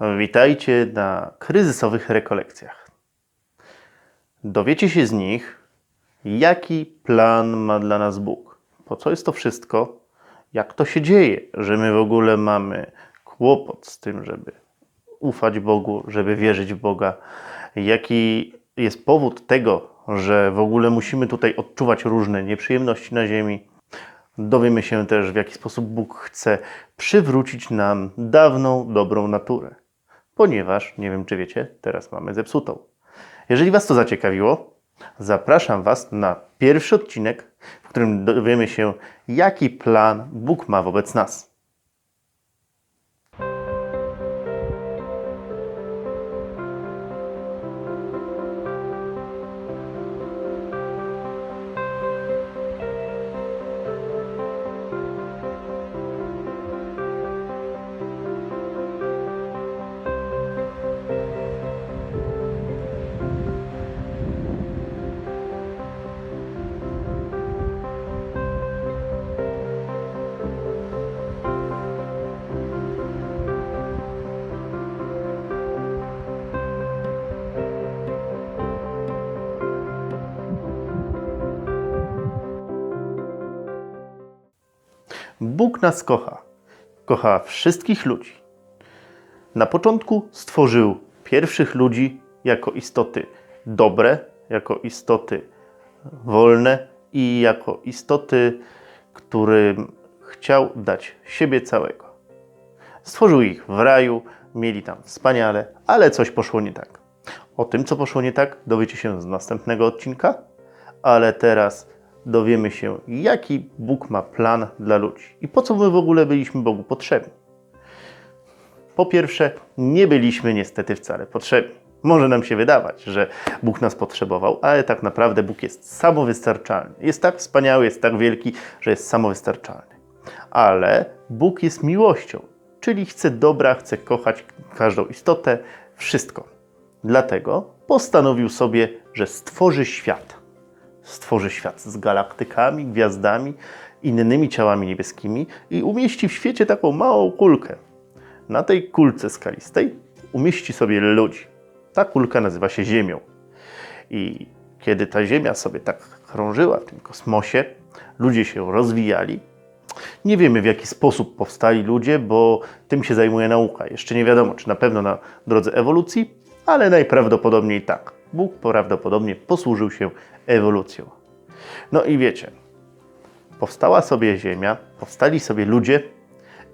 Witajcie na kryzysowych rekolekcjach. Dowiecie się z nich, jaki plan ma dla nas Bóg. Po co jest to wszystko? Jak to się dzieje, że my w ogóle mamy kłopot z tym, żeby ufać Bogu, żeby wierzyć w Boga? Jaki jest powód tego, że w ogóle musimy tutaj odczuwać różne nieprzyjemności na ziemi? Dowiemy się też, w jaki sposób Bóg chce przywrócić nam dawną, dobrą naturę. Ponieważ, nie wiem czy wiecie, teraz mamy zepsutą. Jeżeli Was to zaciekawiło, zapraszam Was na pierwszy odcinek, w którym dowiemy się, jaki plan Bóg ma wobec nas. Bóg nas kocha. Kocha wszystkich ludzi. Na początku stworzył pierwszych ludzi jako istoty dobre, jako istoty wolne i jako istoty, którym chciał dać siebie całego. Stworzył ich w raju, mieli tam wspaniale, ale coś poszło nie tak. O tym, co poszło nie tak, dowiecie się z następnego odcinka, ale teraz dowiemy się, jaki Bóg ma plan dla ludzi i po co my w ogóle byliśmy Bogu potrzebni. Po pierwsze, nie byliśmy niestety wcale potrzebni. Może nam się wydawać, że Bóg nas potrzebował, ale tak naprawdę Bóg jest samowystarczalny. Jest tak wspaniały, jest tak wielki, że jest samowystarczalny. Ale Bóg jest miłością, czyli chce dobra, chce kochać każdą istotę, wszystko. Dlatego postanowił sobie, że stworzy świat. Stworzy świat z galaktykami, gwiazdami, innymi ciałami niebieskimi i umieści w świecie taką małą kulkę. Na tej kulce skalistej umieści sobie ludzi. Ta kulka nazywa się Ziemią. I kiedy ta Ziemia sobie tak krążyła w tym kosmosie, ludzie się rozwijali. Nie wiemy w jaki sposób powstali ludzie, bo tym się zajmuje nauka. Jeszcze nie wiadomo, czy na pewno na drodze ewolucji, ale najprawdopodobniej tak. Bóg prawdopodobnie posłużył się ewolucją. No i wiecie, powstała sobie Ziemia, powstali sobie ludzie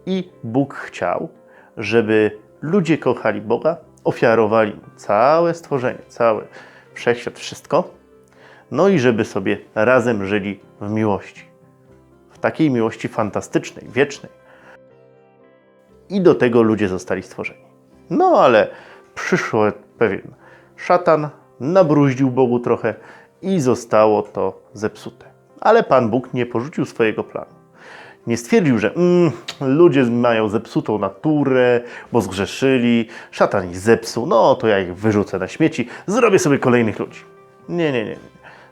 i Bóg chciał, żeby ludzie kochali Boga, ofiarowali Mu całe stworzenie, cały wszechświat, wszystko, no i żeby sobie razem żyli w miłości. W takiej miłości fantastycznej, wiecznej. I do tego ludzie zostali stworzeni. No ale przyszło pewien szatan, nabruździł Bogu trochę i zostało to zepsute. Ale Pan Bóg nie porzucił swojego planu. Nie stwierdził, że mm, ludzie mają zepsutą naturę, bo zgrzeszyli, szatan ich zepsuł, no to ja ich wyrzucę na śmieci, zrobię sobie kolejnych ludzi. Nie, nie, nie.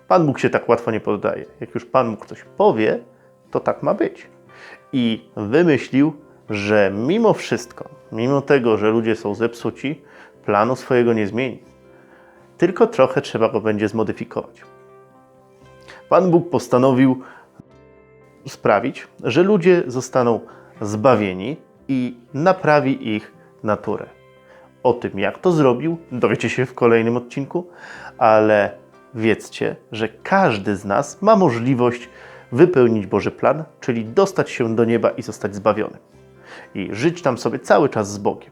Pan Bóg się tak łatwo nie poddaje. Jak już Pan Bóg coś powie, to tak ma być. I wymyślił, że mimo wszystko, mimo tego, że ludzie są zepsuci, planu swojego nie zmieni. Tylko trochę trzeba go będzie zmodyfikować. Pan Bóg postanowił sprawić, że ludzie zostaną zbawieni i naprawi ich naturę. O tym, jak to zrobił, dowiecie się w kolejnym odcinku, ale wiedzcie, że każdy z nas ma możliwość wypełnić Boży plan, czyli dostać się do nieba i zostać zbawionym. I żyć tam sobie cały czas z Bogiem.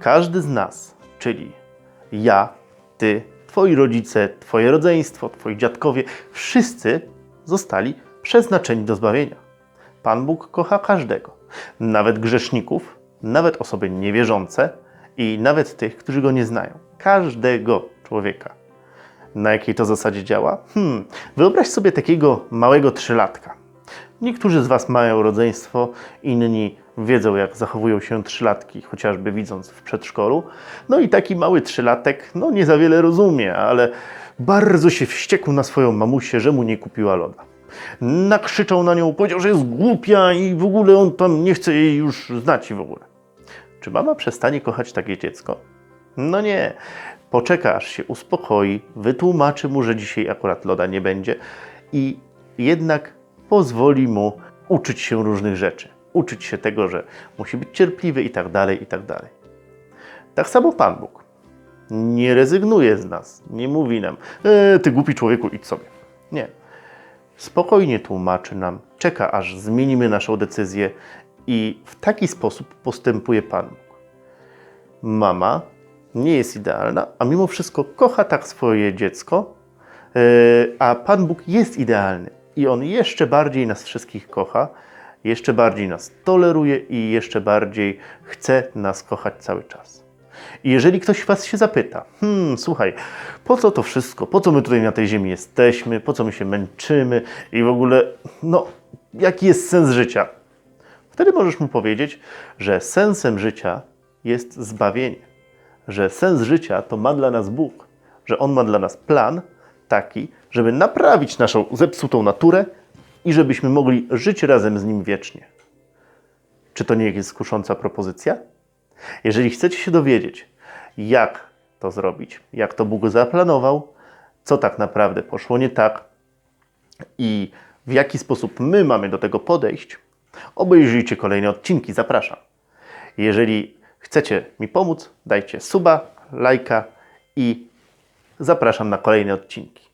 Każdy z nas, czyli ja, ty, twoi rodzice, twoje rodzeństwo, twoi dziadkowie, wszyscy zostali przeznaczeni do zbawienia. Pan Bóg kocha każdego, nawet grzeszników, nawet osoby niewierzące i nawet tych, którzy go nie znają. Każdego człowieka. Na jakiej to zasadzie działa? Hmm, wyobraź sobie takiego małego trzylatka. Niektórzy z Was mają rodzeństwo, inni wiedzą, jak zachowują się trzylatki, chociażby widząc w przedszkolu. No i taki mały trzylatek, no nie za wiele rozumie, ale bardzo się wściekł na swoją mamusię, że mu nie kupiła loda. Nakrzyczał na nią, powiedział, że jest głupia i w ogóle on tam nie chce jej już znać w ogóle. Czy mama przestanie kochać takie dziecko? No nie. Poczeka, aż się uspokoi, wytłumaczy mu, że dzisiaj akurat loda nie będzie i jednak pozwoli mu uczyć się różnych rzeczy. Uczyć się tego, że musi być cierpliwy i tak dalej, i tak dalej. Tak samo Pan Bóg nie rezygnuje z nas, nie mówi nam, e, ty głupi człowieku, idź sobie. Nie. Spokojnie tłumaczy nam, czeka aż zmienimy naszą decyzję i w taki sposób postępuje Pan Bóg. Mama nie jest idealna, a mimo wszystko kocha tak swoje dziecko, e, a Pan Bóg jest idealny i On jeszcze bardziej nas wszystkich kocha, jeszcze bardziej nas toleruje i jeszcze bardziej chce nas kochać cały czas. I jeżeli ktoś Was się zapyta, hmm, słuchaj, po co to wszystko, po co my tutaj na tej ziemi jesteśmy, po co my się męczymy? I w ogóle, no, jaki jest sens życia? Wtedy możesz mu powiedzieć, że sensem życia jest zbawienie, że sens życia to ma dla nas Bóg, że On ma dla nas plan taki, żeby naprawić naszą zepsutą naturę i żebyśmy mogli żyć razem z Nim wiecznie. Czy to nie jest kusząca propozycja? Jeżeli chcecie się dowiedzieć, jak to zrobić, jak to Bóg zaplanował, co tak naprawdę poszło nie tak i w jaki sposób my mamy do tego podejść, obejrzyjcie kolejne odcinki, zapraszam. Jeżeli chcecie mi pomóc, dajcie suba, lajka i zapraszam na kolejne odcinki.